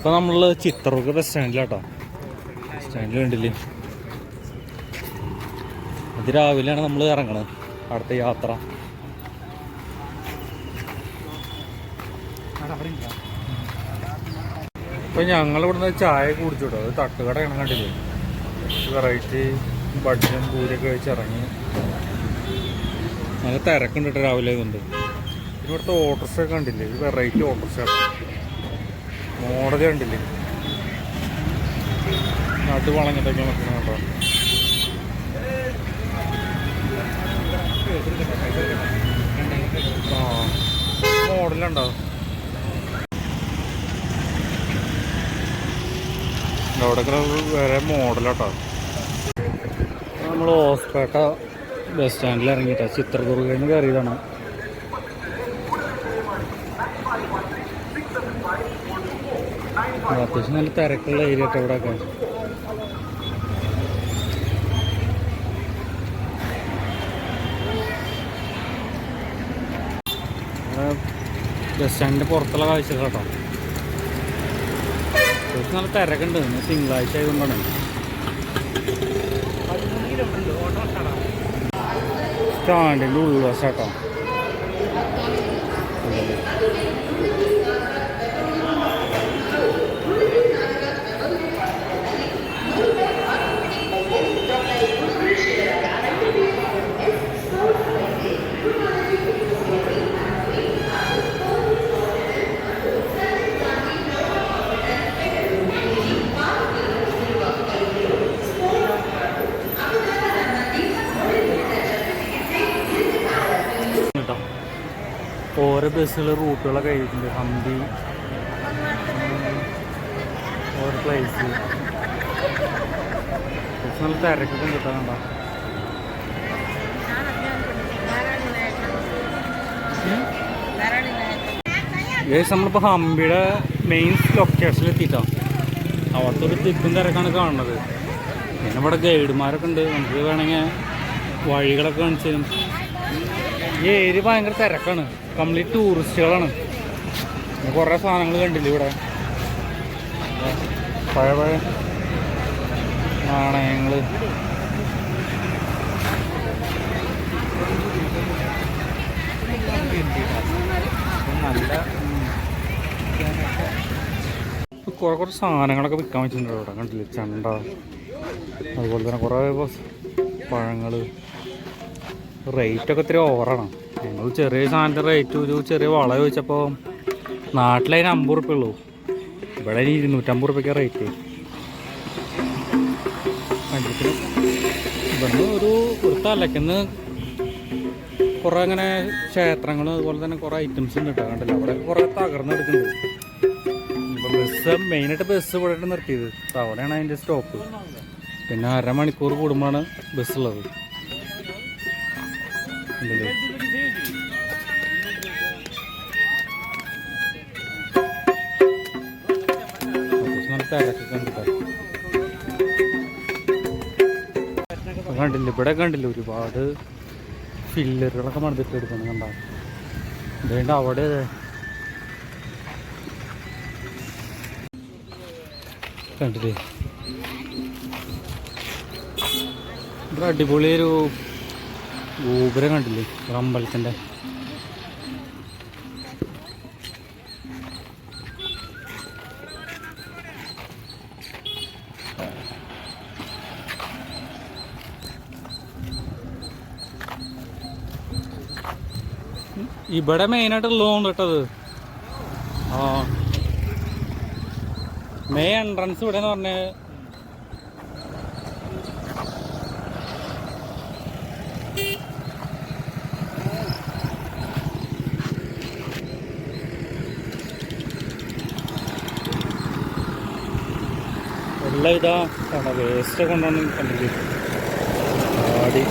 ഇപ്പൊ നമ്മൾ ചിത്രദുർഗ ബസ് സ്റ്റാൻഡിലാട്ടോ സ്റ്റാൻഡിൽ കണ്ടില്ലേ? അത് രാവിലെയാണ് നമ്മൾ ഇറങ്ങണത്. അടുത്ത യാത്ര. ഇപ്പൊ ഞങ്ങൾ ഇവിടുന്ന് ചായ കുടിച്ചിട്ടോ. അത് തട്ടുകടയാണ് കണ്ടില്ലേ? വെറൈറ്റി ബഡ്ജും പൂരിയൊക്കെ കഴിച്ച് ഇറങ്ങി. നല്ല തിരക്കുണ്ട് രാവിലെ കൊണ്ട് ഇവിടുത്തെ ഓട്ടോറിക്ഷ കണ്ടില്ലേ? ഒരു വെറൈറ്റി ഓട്ടോറിക്ഷ മോഡൽ കണ്ടില്ലേ? നാട്ടു വളഞ്ഞിട്ടൊക്കെ നിൽക്കണം കേട്ടോ ആ മോഡലുണ്ടോ? വേറെ മോഡലാട്ടോ. നമ്മൾ ഓസ്പേട്ട ബസ് സ്റ്റാൻഡിൽ ഇറങ്ങിയിട്ടാ ചിത്രദുർഗയിൽ നിന്ന് കയറിയതാണ്. അത്യാവശ്യം നല്ല തിരക്കുള്ള ഏരിയ കേട്ടോ ഇവിടെ ഒക്കെ ബസ് സ്റ്റാൻഡിന്റെ പുറത്തുള്ള കാഴ്ച കേട്ടോ അത്യാവശ്യം നല്ല തിരക്കുണ്ട്. ഇന്ന് തിങ്കളാഴ്ച ആയതുകൊണ്ടാണ്. സ്റ്റാൻഡിന്റെ ബസ് കേട്ടോ ഓരോ ബസ്സുകൾ റൂട്ടുകളൊക്കെ കഴിഞ്ഞിട്ടുണ്ട്. ഹംപി ഓരോ പ്ലേസ് നല്ല തിരക്കൊക്കെ കിട്ടാനുണ്ടോ ഏകദേശം നമ്മളിപ്പോൾ ഹംപിയുടെ മെയിൻ ലൊക്കേഷനിൽ എത്തിയിട്ടോ അവിടുത്തെ ഒരു തിക്കും തിരക്കാണ് കാണുന്നത്. പിന്നെ ഇവിടെ ഗൈഡുമാരൊക്കെ ഉണ്ട്. നമുക്ക് വേണമെങ്കിൽ വഴികളൊക്കെ കാണിച്ചു തരും. ഈ ഏരിയ ഭയങ്കര തിരക്കാണ്. കംപ്ലീറ്റ് ടൂറിസ്റ്റുകളാണ്. കുറെ കുറേ സാധനങ്ങൾ കണ്ടില്ല ഇവിടെ? പഴയ പഴയ നാണയങ്ങൾ. കുറെ കുറച്ച് സാധനങ്ങളൊക്കെ വിൽക്കാൻ വെച്ചിട്ടുണ്ട് ഇവിടെ കണ്ടില്ലേ? ചണ്ട അതുപോലെ തന്നെ കുറേ പഴങ്ങൾ റേറ്റൊക്കെ ഇത്തിരി ഓവറാണ് ഞങ്ങൾ ചെറിയ സാധനത്തിന്റെ റേറ്റ് ഒരു ചെറിയ വള ചോദിച്ചപ്പോൾ നാട്ടിലതിന് അമ്പത് റുപ്യ ഉള്ളൂ. ഇവിടെ ഇരുന്നൂറ്റമ്പത് റുപ്യക്ക് റേറ്റ് ഇവിടുന്ന് ഒരു ഒരു തലക്കുന്ന് കുറേ അങ്ങനെ ക്ഷേത്രങ്ങൾ അതുപോലെ തന്നെ കുറേ ഐറ്റംസ് ഉണ്ട് കേട്ടോ കണ്ടില്ല? അവിടെ കുറേ തകർന്നെടുക്കുന്നുണ്ട് ഇപ്പം ബസ് മെയിനായിട്ട് ബസ് ഇവിടെ നിർത്തിയത്. അവിടെയാണ് അതിന്റെ സ്റ്റോപ്പ് പിന്നെ അരമണിക്കൂർ കൂടുമ്പോഴാണ് ബസ് ഉള്ളത്. ഉണ്ടല്ലേ? കണ്ടില്ല? ഇവിടെ കണ്ടില്ല ഒരുപാട് ഫില്ലറുകളൊക്കെ മണത്തിട്ട് എടുക്കണം കണ്ടാ? വേണ്ട അവിടെ. കണ്ടില്ലേ? ഇവിടെ അടിപൊളി ഒരു ഗോപുരം കണ്ടില്ലേ? ഒരു അമ്പലത്തിന്റെ ഇവിടെ മെയിനായിട്ട് ലോൺ കിട്ടത് ആ. മെയിൻ എൻട്രൻസ് ഇവിടെ എന്ന് പറഞ്ഞ എല്ലാം ഇതാ. വേസ്റ്റ് കൊണ്ടാണ് കണ്ടിട്ട് ആടി.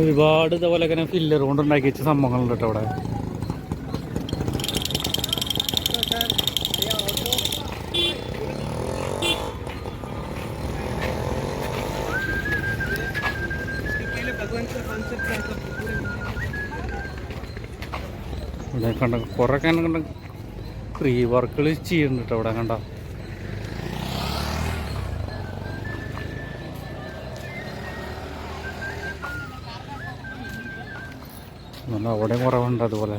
ഒരുപാട് ഇതേപോലെ ഇങ്ങനെ ഫില്ലർ കൊണ്ട് ഉണ്ടാക്കി വെച്ച സംഭവങ്ങളുണ്ട് കേട്ടോ അവിടെ. കണ്ട? കുറേ കണ്ട? ഫ്രീ വർക്കുകൾ ചെയ്യുന്നുണ്ട് കേട്ടോ ഇവിടെ കണ്ട? അതുകൊണ്ട് അവിടെ കുറവുണ്ട് അതുപോലെ.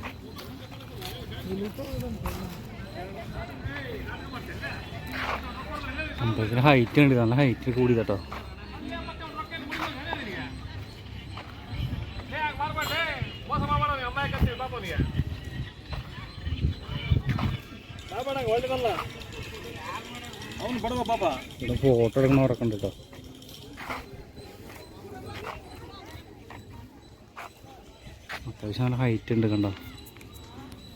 ഹൈറ്റ് ഉണ്ട് നല്ല ഹൈറ്റ് കൂടി കേട്ടോ ഇവിടെ ഫോട്ടോ എടുക്കണവരൊക്കെ ഉണ്ട് കേട്ടോ അത്യാവശ്യം നല്ല ഹൈറ്റ് ഉണ്ട് കണ്ടോ.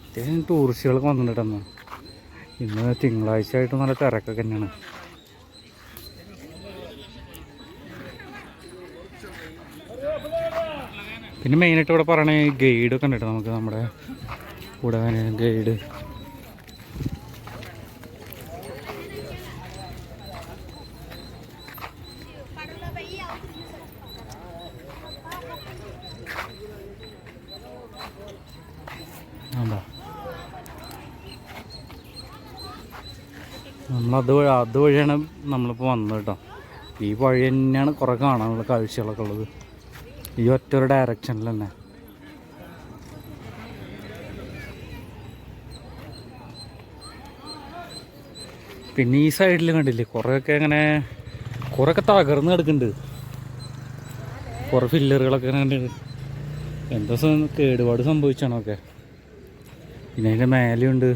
അത്യാവശ്യം ടൂറിസ്റ്റുകളൊക്കെ വന്നിട്ടുണ്ട് അന്ന്. ഇന്ന് തിങ്കളാഴ്ച ആയിട്ട് നല്ല തിരക്കൊക്കെ തന്നെയാണ്. പിന്നെ മെയിനായിട്ട് ഇവിടെ പറയണേ ഗൈഡൊക്കെ ഉണ്ട് നമുക്ക് നമ്മുടെ കൂടെ ഗൈഡ് നമ്മളത് വഴി അതുവഴിയാണ് നമ്മളിപ്പോൾ വന്നത് കേട്ടോ. ഈ വഴി തന്നെയാണ് കുറേ കാണാനുള്ള കാഴ്ചകളൊക്കെ ഉള്ളത്. ഈ ഒറ്റ ഒരു ഡയറക്ഷനിൽ തന്നെ. പിന്നെ ഈ സൈഡിൽ കണ്ടില്ലേ കുറേയൊക്കെ അങ്ങനെ കുറേയൊക്കെ തകർന്ന് കിടക്കുന്നുണ്ട്. കുറേ ഫില്ലറുകളൊക്കെ ഇങ്ങനെ എന്തോ കേടുപാട് സംഭവിച്ചാണോ ഒക്കെ? പിന്നെ അതിന്റെ മേലെയുണ്ട്.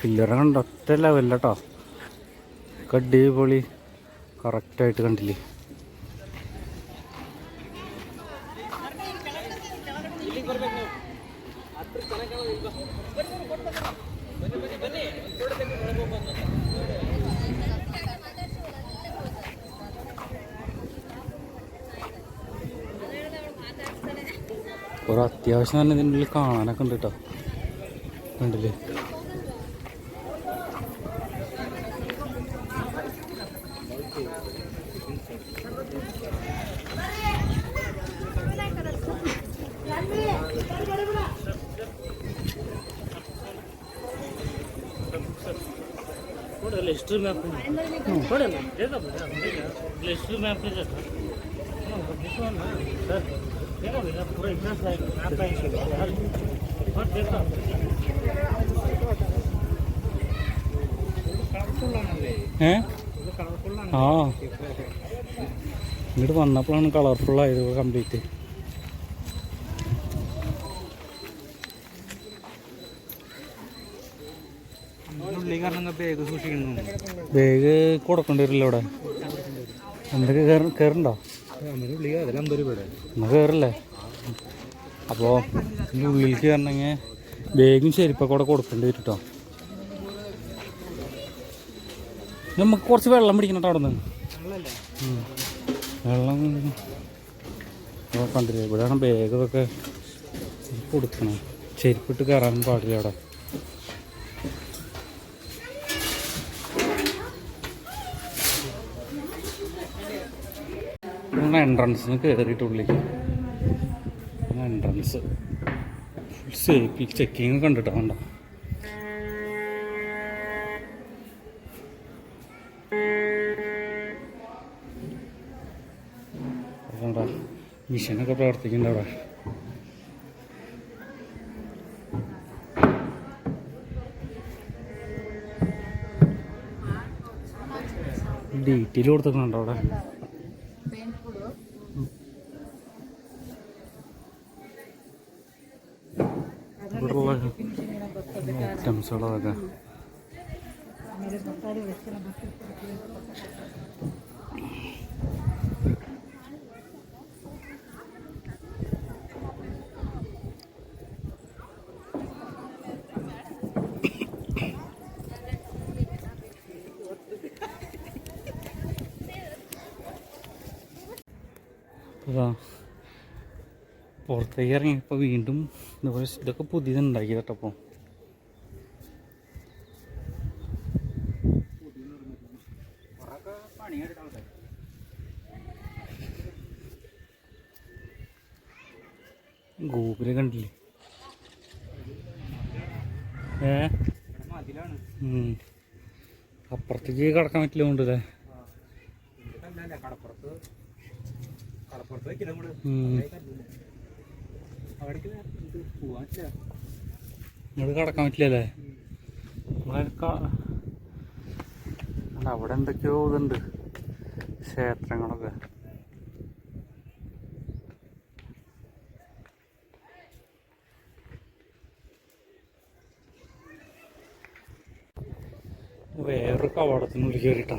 ഫില്ലറ കണ്ട ഒറ്റ ലെവലില്ല കേട്ടോ അടിപൊളി. കറക്റ്റായിട്ട് കണ്ടില്ലേ? ഒരു അത്യാവശ്യം തന്നെ ഇതിന്റെ ഉള്ളിൽ കാണാനൊക്കെ ഉണ്ട് കേട്ടോ കണ്ടില്ലേ? लिस्ट में आपको पड़े ना दे दो लिस्ट में आपके सर दिस वन ना सर देखो बेटा पूरा इंटरेस्ट ആ. ഇങ്ങോട്ട് വന്നപ്പോഴാണ് കളർഫുൾ ആയത് കംപ്ലീറ്റ് ബാഗ് കൊടുക്കേണ്ടി വരില്ല ഇവിടെ. എന്തൊക്കെ കയറുണ്ടോ? നമ്മൾ കയറില്ലേ? അപ്പോൾ ഉള്ളിലേക്ക് കയറണമെങ്കിൽ ബാഗും ശരിപ്പൊക്കെ കൂടെ കൊടുക്കേണ്ടി വരും കേട്ടോ നമുക്ക് കുറച്ച് വെള്ളം പിടിക്കണം കേട്ടോ അവിടെ നിന്ന്. വെള്ളം കണ്ടില്ലേ? ഇവിടെയാണ് ബാഗ് ഇതൊക്കെ കൊടുക്കണം. ചെരുപ്പിട്ട് കയറാനും പാടില്ല അവിടെ. എൻട്രൻസിന് കയറിയിട്ട് ഉള്ളിലേക്ക് എൻട്രൻസ് സേഫ്റ്റി ചെക്കിങ് കണ്ടിട്ടോ? കണ്ടോ? മിഷനൊക്കെ പ്രവർത്തിക്കുന്നുണ്ട് അവിടെ. ഡീറ്റെയിൽ കൊടുത്തിട്ടുണ്ടോ അവിടെ. ഇവിടെയുള്ള ഐറ്റംസുകളതൊക്കെ പുറത്തേക്ക് ഇറങ്ങിയപ്പോൾ വീണ്ടും ഇതുപോലെ ഇതൊക്കെ പുതിയത് ഉണ്ടാക്കി കേട്ടപ്പോൾ ഗൂഗിൾ കണ്ടില്ലേ? ഏ. അപ്പുറത്തേക്ക് കടക്കാൻ പറ്റില്ല കൊണ്ടല്ലേ ഇങ്ങോട്ട് കടക്കാൻ പറ്റില്ലല്ലേ അവിടെ എന്തൊക്കെയോ ഇതുണ്ട്. ക്ഷേത്രങ്ങളൊക്കെ. വേറൊരു കവാടത്തിനുള്ളിൽ കയറിട്ടാ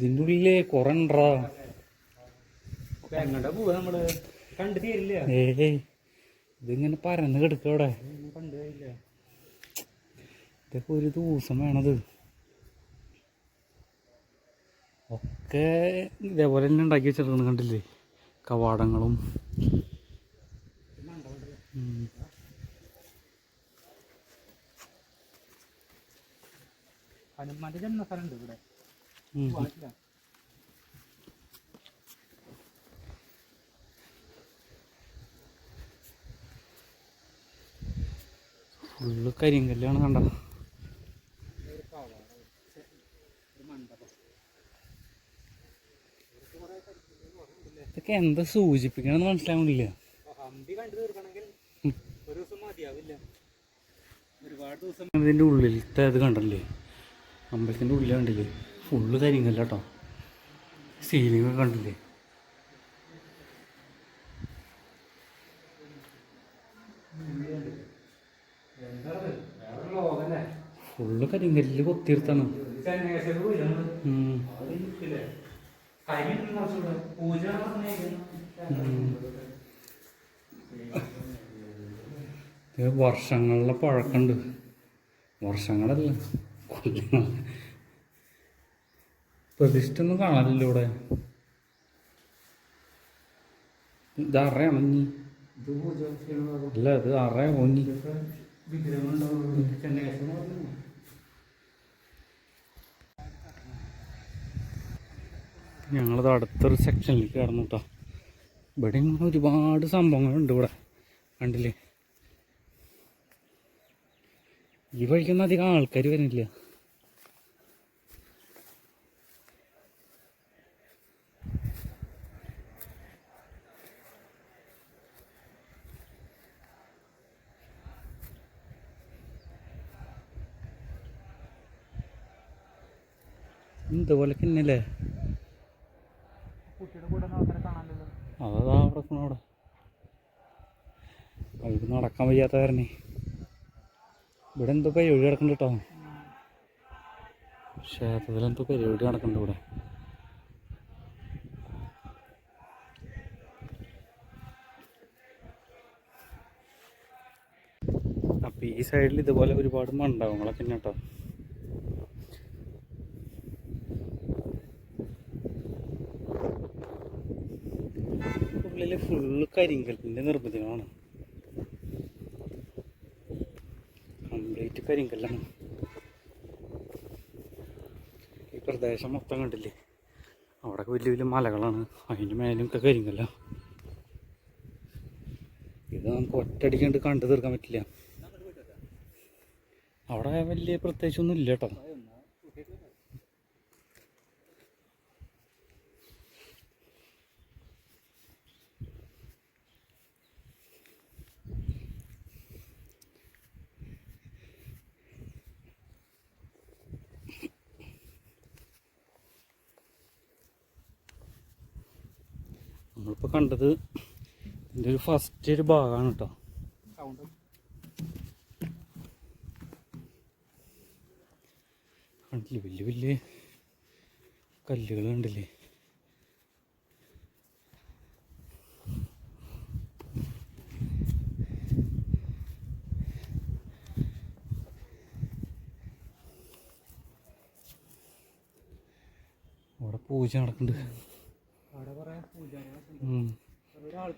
ഇതിന്റെ കുറണ്ടാ കുറെ ഉണ്ടാ എങ്ങോട്ടാ നമ്മൾ? കണ്ടു തീരില്ല. ഏയ് ഇതിങ്ങനെ പരന്ന് കിടക്കുക അവിടെ. ഇതൊക്കെ ഒരു ദിവസം വേണത്. ഒക്കെ ഇതേപോലെ തന്നെ ഉണ്ടാക്കി വെച്ചിട്ടുണ്ട് കണ്ടില്ലേ? കവാടങ്ങളും. ഹനുമാന്റെ ജന്മസ്ഥലം ഉണ്ട് ഇവിടെ. ഫുള്ള് കരിങ്കല്ലാണ് കണ്ട? ഇതൊക്കെ എന്താ സൂചിപ്പിക്കണമെന്ന് മനസ്സിലാവുന്നില്ല ഇതിന്റെ ഉള്ളിലത്തെ അത് കണ്ടല്ലേ? അമ്പലത്തിന്റെ ഉള്ളിൽ കണ്ടില്ലേ? ഫുള്ള് കരിങ്കല്ല കേട്ടോ. സീലിംഗ് ഒക്കെ കണ്ടില്ലേ? ഫുള്ള് ഉം. ഇത് വർഷങ്ങളിലെ പഴക്കമുണ്ട്. വർഷങ്ങളല്ല. കൊല്ലങ്ങൾ പ്രതിഷ്ഠ ഒന്നും കാണാനില്ല ഇവിടെ. ഇത് അറയാണോ ഇനി. അല്ല ഇത് വിഗ്രഹങ്ങളുണ്ടാവും. ചെന്നൈ ഞങ്ങളത് അടുത്തൊരു സെക്ഷനിലേക്ക് കടന്നു കേട്ടോ ഇവിടെ ഇങ്ങനെ ഒരുപാട് സംഭവങ്ങളുണ്ട് ഇവിടെ. കണ്ടില്ലേ? ഈ വഴിക്കൊന്നും അധികം ആൾക്കാർ വരുന്നില്ല ഇതുപോലെ കിന്നല്ലേ അതാ പ്രശ്നം അവിടെ. അവർക്ക് നടക്കാൻ വയ്യാത്ത കാരണേ ഇവിടെ എന്തോ പരിപാടി നടക്കുന്നുണ്ട് കേട്ടോ. ക്ഷേത്രത്തിൽ എന്തോ പരിപാടി നടക്കുന്നുണ്ട് ഇവിടെ. അപ്പൊ ഈ സൈഡിൽ ഇതുപോലെ ഒരുപാട് മണ്ഡപങ്ങളൊക്കെ ഉണ്ട് കേട്ടോ ഉള്ളിൽ ഫുള്ള് കരിങ്കല്ലിന്റെ നിർബന്ധമാണ് കംപ്ലീറ്റ് കരിങ്കല്ലാണ്. ഈ പ്രദേശം മൊത്തം കണ്ടില്ലേ? അവിടെ വലിയ വലിയ മലകളാണ്. അതിന്റെ മേലും ഒക്കെ കരിങ്കല്ല. ഇത് നമുക്ക് ഒറ്റയടിക്കണ്ട് കണ്ടു തീർക്കാൻ പറ്റില്ല. അവിടെ വലിയ പ്രത്യേകിച്ചൊന്നും ഇല്ല കേട്ടോ. നമ്മളിപ്പോൾ കണ്ടത് ഇതിന്റെ ഒരു ഫസ്റ്റ് ഒരു ഭാഗമാണ് കേട്ടോ കണ്ടില്ലേ? വലിയ വലിയ കല്ലുകൾ കണ്ടില്ലേ? അവിടെ പൂജ നടക്കുന്നുണ്ട്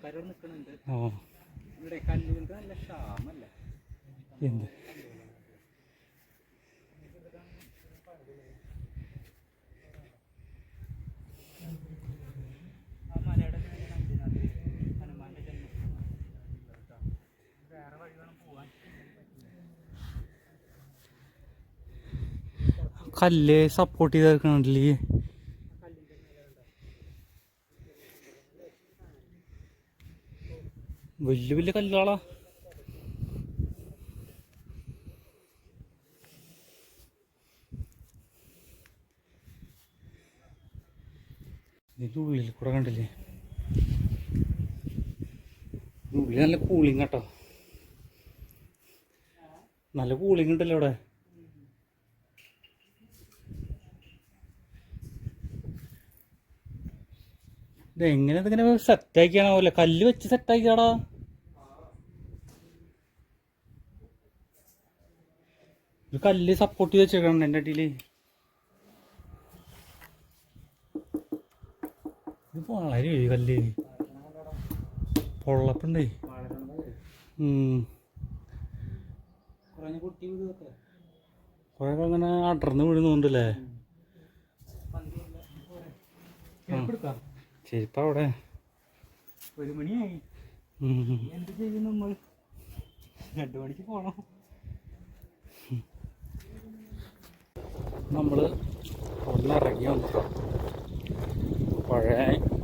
ആൾക്കാരോട് നിൽക്കുന്നുണ്ട് ഓ. ഇവിടെ കല്ലുകൾക്ക് നല്ല ക്ഷാമല്ല? എന്ത്? കല്ല് സപ്പോർട്ട് ചെയ്ത് നിൽക്കണില്ലേ കല്ലിന്റെ മേലെ ഉണ്ടോ വലിയ വലിയ കല്ലുകളാ ഉള്ളിൽ കൂടെ കണ്ടില്ലേ? ഉള്ളിൽ നല്ല കൂളിങ് കേട്ടോ നല്ല കൂളിങ് ഉണ്ടല്ലോ ഇവിടെ ഇതെങ്ങനെ ഇതിങ്ങനെ സെറ്റാക്കിയാണാവല്ലേ കല്ല് വെച്ച് സെറ്റാക്കിയാടാ ഒരു കല്ല് സപ്പോർട്ട് ചെയ്ത് വെച്ചേക്കണം എന്റെ അടിയിൽ ഇത് വളരെ ഈ കല്ല്. പൊള്ളപ്പുണ്ടേ. കൊറേ അങ്ങനെ അടർന്ന് വീഴുന്നുണ്ടല്ലേ ചെരുപ്പ അവിടെ. ഒരു മണിയായി. എന്ത് ചെയ്യും നമ്മൾ രണ്ടു മണിക്ക് പോണം. നമ്മൾ അവിടെ ഇറങ്ങി വന്നു പഴയ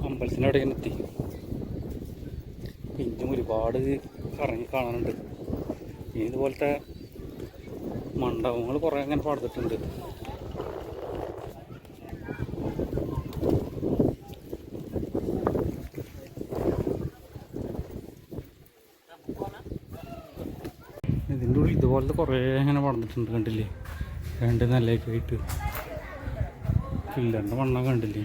അമ്പലത്തിന്റെ എത്തി. ഇനിയും ഒരുപാട് കറങ്ങി കാണാനുണ്ട്. ഇനി ഇതുപോലത്തെ മണ്ഡപങ്ങൾ കുറേ അങ്ങനെ പാടത്തിട്ടുണ്ട് ഇതിന്റെ ഉള്ളിൽ ഇതുപോലത്തെ കുറേ അങ്ങനെ പടന്നിട്ടുണ്ട് കണ്ടില്ലേ? രണ്ട് നിലയൊക്കെ ആയിട്ട്. പില്ലറിന്റെ മണ്ണ കണ്ടില്ലേ?